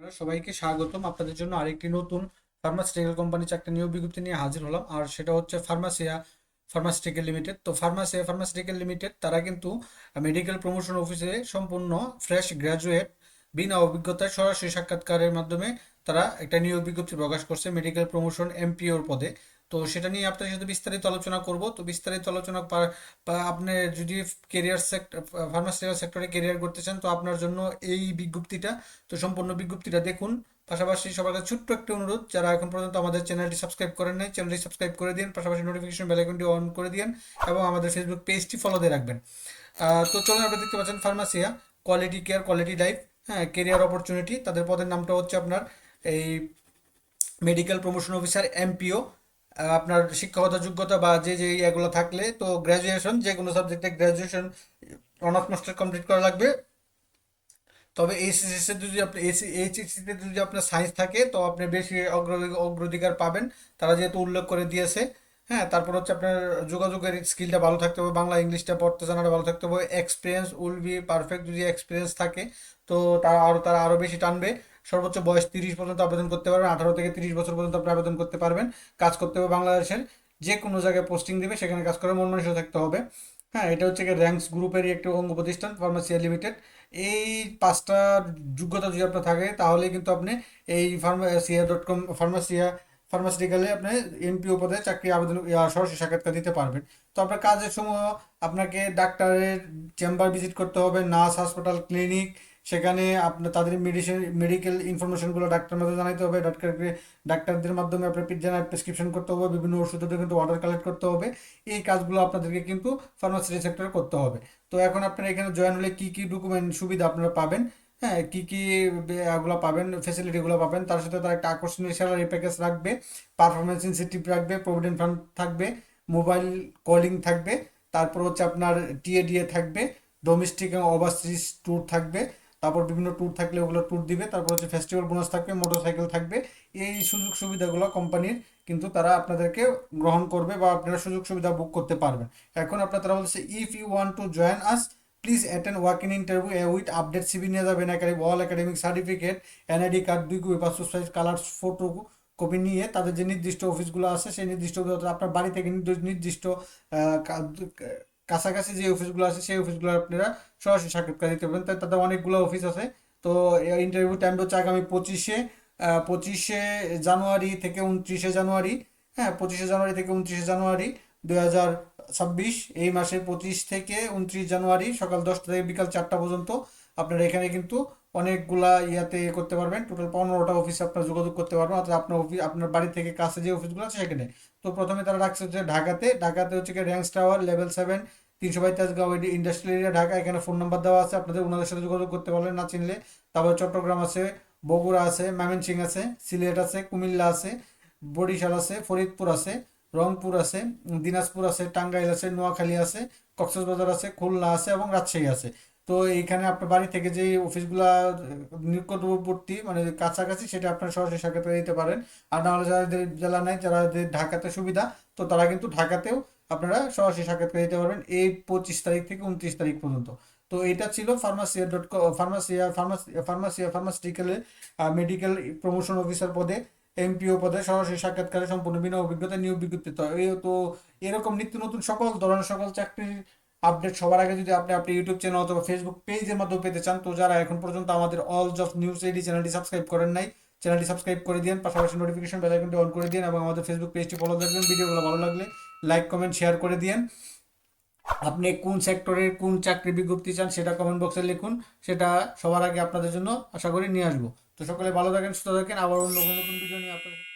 সবাইকে স্বাগতম। আপনাদের জন্য আরেকটি নতুন ফার্মাসিউটিক্যাল কোম্পানির চারটি নিয়োগ বিজ্ঞপ্তি নিয়ে হাজির হলাম। আর সেটা হচ্ছে ফার্মাসিয়া ফার্মাসিউটিক্যাল লিমিটেড তো ফার্মাসিয়া ফার্মাসিউটিক্যাল লিমিটেড তারা কিন্তু মেডিকেল প্রমোশন অফিসে সম্পূর্ণ ফ্রেশ গ্র্যাজুয়েট বিনা অভিজ্ঞতায় সরাসরি সাক্ষাৎকারের মাধ্যমে তারা একটা নিয়োগ বিজ্ঞপ্তি প্রকাশ করছে মেডিকেল প্রমোশন এমপিওর পদে। তো সেটা নিয়ে আপনার সাথে বিস্তারিত আলোচনা করব। তো বিস্তারিত আলোচনা পা- পা- আপনি যদি কেরিয়ার সেক্টর ফার্মাসিউটিক্যাল সেক্টরে কেরিয়ার করতে চান, তো আপনার জন্য এই বিজ্ঞপ্তিটা, তো সম্পূর্ণ বিজ্ঞপ্তিটা দেখুন। পাশাপাশি সবার কাছে ছোট্ট একটা অনুরোধ, যারা এখন পর্যন্ত আমাদের চ্যানেলটি সাবস্ক্রাইব করেন নাই, চ্যানেলটি সাবস্ক্রাইব করে দিন, পাশাপাশি নোটিফিকেশন বেল আইকনটি অন করে দিন এবং আমাদের ফেসবুক পেজটি ফলো দিয়ে রাখবেন। তো চলুন আপনারা দেখতে পাচ্ছেন Pharmacia quality care quality life হ্যাঁ কেরিয়ার অপরচুনিটি তাদের পদের নামটা হচ্ছে আপনার এই মেডিকেল প্রমোশন অফিসার এমপিও আপনার শিক্ষাগত যোগ্যতা বা যে যে এগুলো থাকলে, তো গ্র্যাজুয়েশন যে কোনো সাবজেক্টে গ্র্যাজুয়েশন অনার্স মাস্টার কমপ্লিট করা লাগবে। তবে এইচএসসি যদি আপনি এইচএসসিতে যদি আপনার সায়েন্স থাকে, তো আপনি বেশি অগ্র- অগ্রাধিকার পাবেন। তারা যেহেতু উল্লেখ করে দিয়েছে হ্যাঁ তারপর হচ্ছে আপনার যোগাযোগের স্কিলটা ভালো থাকতে হবে, বাংলা, ইংলিশটা পড়তে জানাটা ভালো থাকতে হবে। এক্সপিরিয়েন্স উইল বি পারফেক্ট যদি এক্সপিরিয়েন্স থাকে, তো তারা আরও তারা আরও বেশি টানবে। সর্বোচ্চ বয়স তিরিশ পর্যন্ত আবেদন করতে পারবেন, আঠারো থেকে তিরিশ বছর পর্যন্ত আপনি আবেদন করতে পারবেন। কাজ করতে হবে বাংলাদেশের যে কোনো জায়গায় পোস্টিং দিবে, সেখানে কাজ করে মন মানসিক থাকতে হবে। হ্যাঁ এটা হচ্ছে র্যাঙ্কস গ্রুপেরই একটি অঙ্গ প্রতিষ্ঠান ফার্মাসিয়া লিমিটেড এই পাঁচটা যোগ্যতা যদি আপনার থাকে তাহলে কিন্তু আপনি এই ফার্মাসিয়া ডট কম ফার্মাসিয়া ফার্মাসিউটিক্যালে আপনি এমপিও পদে চাকরি আবেদন সরাসরি সাক্ষাৎকার দিতে পারবেন। তো আপনার কাজের সময় আপনাকে ডাক্তারের চেম্বার ভিজিট করতে হবে নার্স হাসপাতাল ক্লিনিক সেখানে আপনার তাদের মেডিসিন মেডিকেল ইনফরমেশনগুলো ডাক্তার মাধ্যমে জানাতে হবে ডাক্তারকে ডাক্তারদের মাধ্যমে আপনার জানার প্রেসক্রিপশন করতে হবে, বিভিন্ন ওষুধের কিন্তু অর্ডার কালেক্ট করতে হবে, এই কাজগুলো আপনাদেরকে কিন্তু ফার্মাসিটি সেক্টরে করতে হবে। তো এখন আপনারা এখানে জয়েন হলে কী কী ডকুমেন্ট সুবিধা আপনারা পাবেন? হ্যাঁ কী কী এগুলো পাবেন ফেসিলিটিগুলো পাবেন, তার সাথে তার একটা আকর্ষণীয় স্যালারি প্যাকেজ রাখবে পারফরমেন্স ইনসেন্টিভ রাখবে প্রভিডেন্ট ফান্ড থাকবে মোবাইল কলিং থাকবে, তারপর হচ্ছে আপনার টিএডিএ থাকবে ডোমেস্টিক এবং ওভারসিজ ট্যুর থাকবে তারপর বিভিন্ন ট্যুর থাকলে ওগুলো ট্যুর দিবে। তারপর হচ্ছে ফেস্টিভ্যাল বোনাস থাকবে মোটরসাইকেল থাকবে। এই সুযোগ সুবিধাগুলো কোম্পানির কিন্তু তারা আপনাদেরকে গ্রহণ করবে বা আপনারা সুযোগ সুবিধা বুক করতে পারবেন। এখন আপনার তারা বলছে if you want to join us please attend walk in interview with update CV নিয়ে যাবেন academy all academic certificate NID card দুই copy passport size colour photo copy নিয়ে তাদের যে নির্দিষ্ট অফিসগুলো আছে, সেই নির্দিষ্ট আপনার বাড়ি থেকে নির্দিষ্ট কাছাকাছি যে অফিসগুলো আছে, সেই অফিসগুলো আপনারা সরাসরি সাক্ষাৎকার দিতে পারবেন তাই তাদের অনেকগুলো অফিস আছে। তো ইন্টারভিউ টাইমটা হচ্ছে আগামী পঁচিশে পঁচিশে জানুয়ারি থেকে উনত্রিশে জানুয়ারি। হ্যাঁ পঁচিশে জানুয়ারি থেকে উনত্রিশে জানুয়ারি। দুই হাজার ছাব্বিশ, এই মাসের পঁচিশ থেকে উনত্রিশ জানুয়ারি সকাল দশটা থেকে বিকাল চারটা পর্যন্ত আপনারা এখানে কিন্তু অনেকগুলা ইয়াতে ইয়ে করতে পারবেন। টোটাল পনেরোটা অফিসে আপনার যোগাযোগ করতে পারবেন, অর্থাৎ আপনার অফিস আপনার বাড়ি থেকে কাছে যে অফিসগুলো আছে সেখানে। তো প্রথমে তারা রাখছে হচ্ছে ঢাকাতে। ঢাকাতে হচ্ছে র্যাঙ্কস টাওয়ার লেভেল সেভেন তিনশো বাইতাস গাঁও ইন্ডাস্ট্রিয়াল এরিয়া ঢাকা এখানে ফোন নাম্বার দেওয়া আছে, আপনাদের ওনাদের সাথে যোগাযোগ করতে পারবেন না চিনলে। তারপর চট্টগ্রাম আছে, বগুড়া আছে, ময়মনসিংহ আছে, সিলেট আছে, কুমিল্লা আছে, বরিশাল আছে, ফরিদপুর আছে। রংপুর আছে, দিনাজপুর আছে, টাঙ্গাইল আছে, নোয়াখালী আছে, কক্সবাজার আছে, খুলনা আছে এবং রাজশাহী আছে। তো এইখানে আপনার বাড়ি থেকে যে অফিসগুলা নিকটবর্তী মানে কাছাকাছি সেটা আপনার সরাসরি সাক্ষাৎকার দিতে পারেন। আর না নাহলে যাদের জেলা নাই যাদের ঢাকাতে সুবিধা, তো তারা কিন্তু ঢাকাতেও আপনারা সরাসরি পেয়ে দিতে পারবেন এই পঁচিশ তারিখ থেকে উনত্রিশ তারিখ পর্যন্ত। তো এটা ছিল Pharmacia dot Pharmacia, pharmacy, Pharmacia ফার্মাসিউটিক্যালে medical promotion officer পদে। এমপিও পদে সরাসরি সাক্ষাৎকারে সম্পূর্ণ বিনা অভিজ্ঞতা নিয়োগ বিজ্ঞপ্তি তো এই তো এরকম নিত্য নতুন সকল ধরনের সকল চাকরির আপডেট সবার আগে যদি আপনি আপনি ইউটিউব চ্যানেল অথবা ফেসবুক পেজের মাধ্যমে পেতে চান, তো যারা এখন পর্যন্ত আমাদের অল জব নিউজ এইডি চ্যানেলটি সাবস্ক্রাইব করেন নাই চ্যানেলটি সাবস্ক্রাইব করে দিন পাশাপাশি নোটিফিকেশন বেল আইকনটি অন করে দিন এবং আমাদের ফেসবুক পেজটি ফলো রাখবেন ভিডিওগুলো ভালো লাগলে লাইক কমেন্ট শেয়ার করে দিন আপনি কোন সেক্টরের কোন চাকরি বিজ্ঞপ্তি চান সেটা কমেন্ট বক্সে লিখুন, সেটা সবার আগে আপনাদের জন্য আশা করি নিয়ে আসব। তো সকলে ভালো থাকেন, সুস্থ থাকেন, আবার অন্য কোনো নতুন ভিডিও নিয়ে আপনাদের